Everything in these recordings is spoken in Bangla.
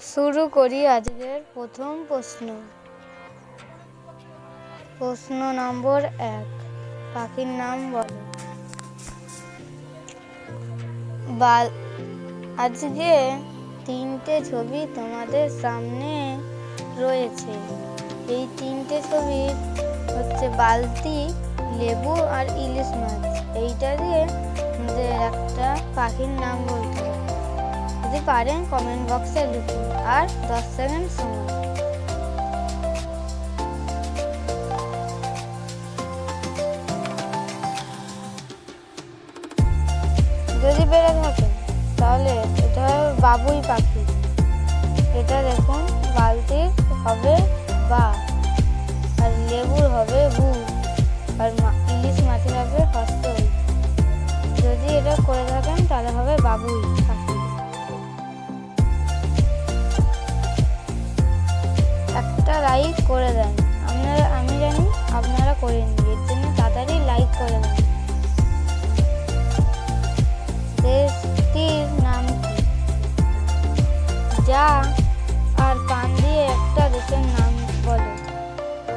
শুরু করি আজকের প্রথম প্রশ্ন। প্রশ্ন নম্বর এক, পাখির নাম বলো। আজকে তিনটে ছবি তোমাদের সামনে রয়েছে। এই তিনটে ছবি হচ্ছে বালতি, লেবু আর ইলিশ মাছ। এইটা দিয়ে একটা পাখির নাম বলতে যদি পারেন কমেন্ট বক্সে লিখুন আর দশ সেকেন্ড সময়। যদি বেড়ে থাকেন তাহলে এটা বাবুই পাখি। এটা দেখুন, বালতির হবে লাইক করে দেন। আপনারা, আমি জানি আপনারা করেন এর জন্য তাড়াতাড়ি লাইক করে দেন। দেশটির নাম কি? যা আর পান দিয়ে একটা দেশের নাম বলো।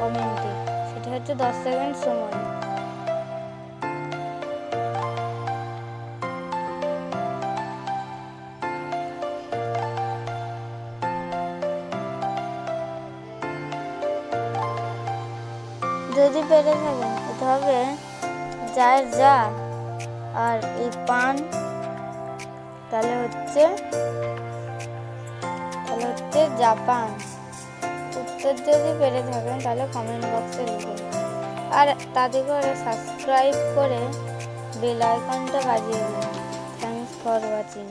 কমেন্টে। সেটা হচ্ছে দশ সেকেন্ড সময়। যদি পেরে থাকেন হবে যার যা আর এই পান, তাহলে হচ্ছে তাহলে হচ্ছে জাপান। উত্তর যদি পেরে থাকেন তাহলে কমেন্ট বক্সে লিখুন আর তাতে করে সাবস্ক্রাইব করে বেল আইকনটা বাজিয়ে দিন থ্যাংকস ফর ওয়াচিং